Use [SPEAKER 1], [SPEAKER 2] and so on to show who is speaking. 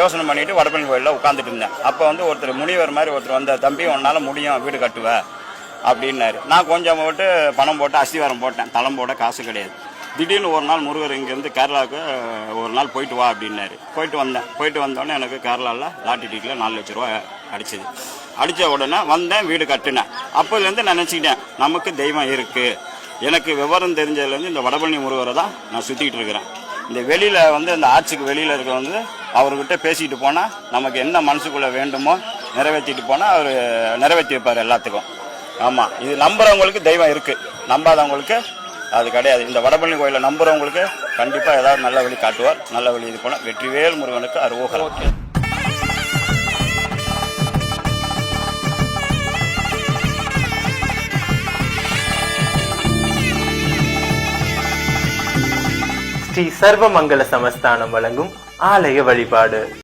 [SPEAKER 1] யோசனை பண்ணிட்டு வடபழனி கோயிலில் உட்காந்துட்டு இருந்தேன். அப்போ வந்து ஒருத்தர் முனிவர் மாதிரி ஒருத்தர் வந்த தம்பி உன்னால் முடியும் வீடு கட்டுவ. அப்படின்னாரு. நான் கொஞ்சம் போட்டு பணம் போட்டு அஸ்திவாரம் போட்டேன். தளம் போட காசு கிடையாது. திடீர்னு ஒரு நாள் முருகர் இங்கேருந்து கேரளாவுக்கு ஒரு நாள் போயிட்டு வா அப்படின்னாரு. போயிட்டு வந்தேன். போயிட்டு வந்தோடனே எனக்கு கேரளாவில் லாட்டி டிக்கெட்டில் நாலு லட்ச ரூபா அடிச்சது. அடித்த உடனே வந்தேன் வீடு கட்டினேன். அப்போதுலேருந்து நினச்சிக்கிட்டேன் நமக்கு தெய்வம் இருக்குது எனக்கு விவரம் தெரிஞ்சதுலேருந்து இந்த வடபழனி முருகரை தான் நான் சுற்றிக்கிட்டு இருக்கிறேன். இந்த வெளியில் வந்து இந்த ஆட்சிக்கு வெளியில் இருக்க வந்து அவர்கிட்ட பேசிட்டு போனால் நமக்கு என்ன மனசுக்குள்ளே வேண்டுமோ நிறைவேற்றிட்டு போனால் அவர் நிறைவேற்றி வைப்பார் எல்லாத்துக்கும். ஆமாம் இது நம்புகிறவங்களுக்கு தெய்வம் இருக்குது நம்பாதவங்களுக்கு அது கிடையாது. இந்த வடபழனி கோயிலை நம்புகிறவங்களுக்கு கண்டிப்பாக ஏதாவது நல்ல வழி காட்டுவார். நல்ல வழி இது போனால் வெற்றிவேல் முருகனுக்கு அருவோகரம்
[SPEAKER 2] ஸ்ரீ சர்வமங்கல சமஸ்தானம் வழங்கும் ஆலய வழிபாடு.